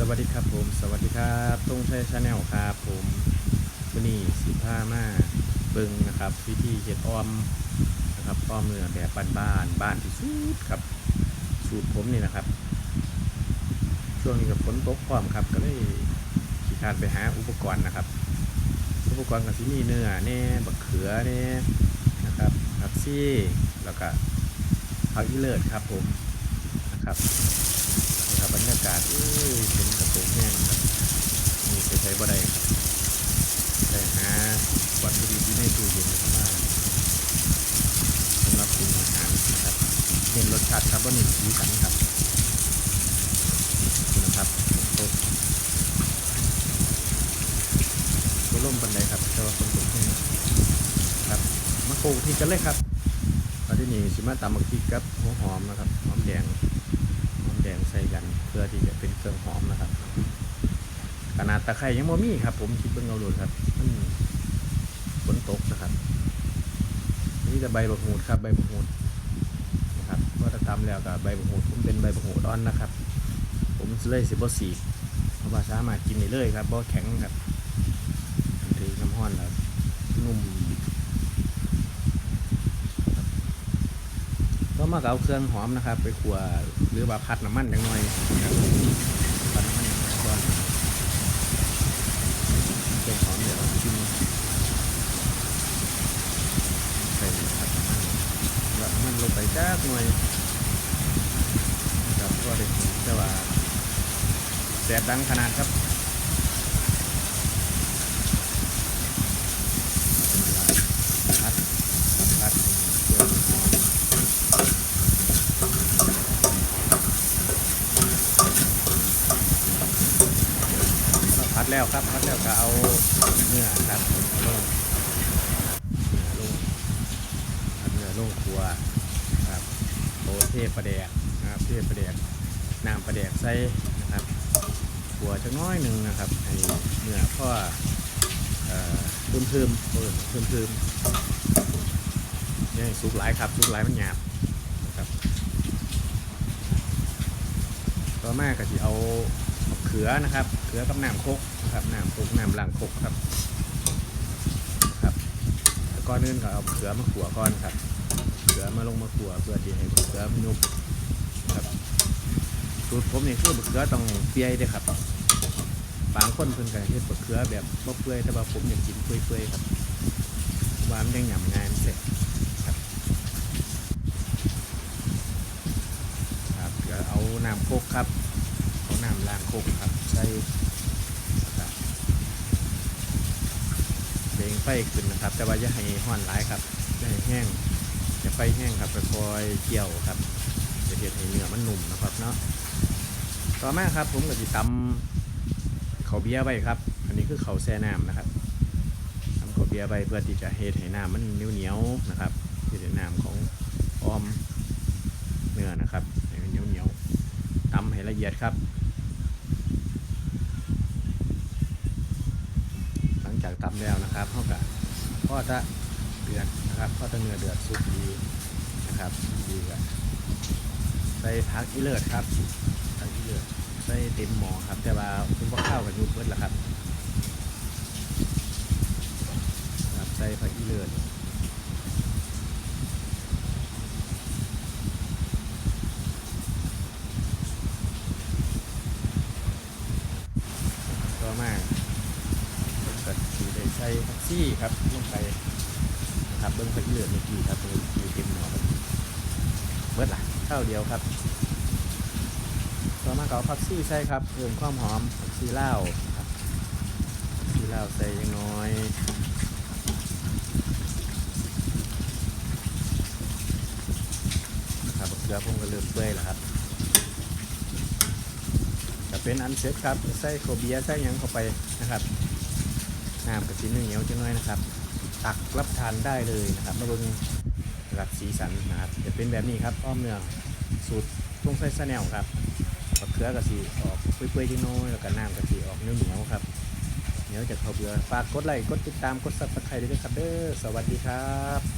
สวัสดีครับผม สวัสดีครับตรงชัยชาแนลครับผมวันนี้สิผ้ามาเบิงนะครับ วิธีเห็ดออมนะครับออมเนื้อแบบบ้านๆบ้านที่สุดครับ สูตรผมนี่นะครับ ช่วงนี้กับฝนตกพร้อมครับ ก็เลยขี่คานไปหาอุปกรณ์นะครับ อุปกรณ์กับที่นี่เนื้อแน่บักเขือแน่นะครับผักซี่แล้วก็ผักอีเลิศครับผมนะครับนะครับบรรยากาศเอ้ยเป็นกระโปรงแห้งครับนี่ไปใช้บ่ได้ครับแต่หาวัตถุดิบที่ในตู้เย็นนะครับว่าสำหรับปรุงอาหารนะครับเน้นรสชาติคารับว่าเน้นสีสันครับนะครับต๊ะก็ล่มบันไดครับแต่ว่าคนตกแห้งครับมาโขลกพริกกันเลยครับตอนนี่สิมาตำบักพริกกับหัวหอมนะครับหอมแดง ดงใส่กัน เพื่อที่จะเป็นเครื่องหอมนะครับ ขนาดตะไคร้ยังบ่มีครับ ผมคิดเบิ่งเอาดูครับมันฝนตกนะครับนี่จะใบบักหูดครับ ใบบักหูดนะครับเพราะถ้าตำแล้วกับใบบักหูดผมเป็นใบบักหูดอ่อนนะครับ ผมเลยสิบสีกเพราะว่าสามารถกินได้เลยครับบ่แข็งครับถือน้ำห้อนแล้วนุ่ม ก็มาเอาเครื่องหอมนะครับ ไปขัวหรือว่าพัดน้ำมันจังหน่อยนะครับพัดน้ำมันก่อนเครื่องหอมเดี๋ยวชิมใส่พัดน้ำมันแล้วน้ำมันลงไปจ้าหน่อยครับก็ได้แต่ว่าแสบดังขนาดครับ พัดพัดเพื่อหอมพั ดแล้วครับพัดแล้วก็เอาเนื้อครับลงเนื้อลงเนื้อลงครัวครับโตเทประแดกนะครับเทประแดกน้ำประแดกใส่นะครับครัวจะน้อยหนึ่งนะครับให้เนื้อพ่อเอ่อเพิ่มเพิ่มเพิ่มเพิ่มเพิ่มนี่ยสุกหลายครับสุกหลายมันหยาบนะครับต่อมาก็จะเอา เอาเขือนะครับ เขือกับน้ำโคกนะครับน้ำโคกน้ำล้างโคกครับครับแล้วก่อนอื่นก็เอาเขือมาขัวก่อนครับ เขือมาลงมาขัวเพื่อที่ให้เขือมันยุบครับสูตรผมนี่คือเขือต้องเปียด้อครับบางคนเพิ่นก็เฮ็ดบะเขือแบบบ่เปื่อยแต่ว่าผมอยากกินเปื่อยๆครับวามันยังหยำง่ายมันเสร็จครับครับเดี๋ยวเอาน้ำโคกครับ น้ำล้างคกครับ ใส่ครับเบงไฟขึ้นนะครับ แต่ว่าอย่าให้ห้อนหลายครับอย่าให้แห้งอย่าไฟแห้งครับค่อยเกี่ยวครับจะเฮ็ดให้เนื้อมันนุ่มนะครับเนาะต่อมาครับผมก็สิตำเขาวเบี้ยร์ไว้ครับ อันนี้คือเขาวแช่น้ำนะครับทำเขาวเบี้ยร์ไว้เพื่อที่จะเฮ็ดให้น้ำมันเหนียวเหนียวๆนะครับเฮ็ดให้น้ำของออมเนื้อนะครับให้มันเหนียวเหนียวๆตำให้ละเอียดครับ หลัง จากตำแล้วนะครับเขาก็พอจะเดือดนะครับพอจะเนื้อเดือดสุกดีนะครับดีก็ใส่ผักอีเลิศครับผักอีเลิศใส่เต็มหม้อครับ แต่ว่าคุณพ่อข้าวกับยุบเบิดล้วครับครับใส่ผักอีเลือดต่อมา ก็สีได้ใส่ผักซี่ครับลงไปนะครับเบิ้งผักอีเลือดเมื่อกี้ครับอยู่เต็มหม้อครับเบิดละข้าวเดียวครับต่อมาก็เอาผักซี่ใส่ครับเพิ่มความหอมผักซี่ลาครับซี่ลาใส่ยังน้อยครับเกลือผมก็เริ่มเปื่อยแล้วครับจะเป็นอันเสร็จครับใส่โคเบียใส่ยังเข้าไปนะครับ น้ำกระสีเหนียวจังน้อยนะครับ ตักรับทานได้เลยนะครับมาเบิ่รับสีสันนะครับจะเป็นแบบนี้ครับอ้อมเนื้อสูตรต้งไส้ซาแนลครับบักเพือกะสีออกเปื่อยๆจังน้อยแล้วก็น้ำกระสีออกเหนียวๆครับเหนียวจากข้าวเบือฝากกดไลค์กดติดตามกดซับสไครต์ด้วยนะครับเด้อสวัสดีครับ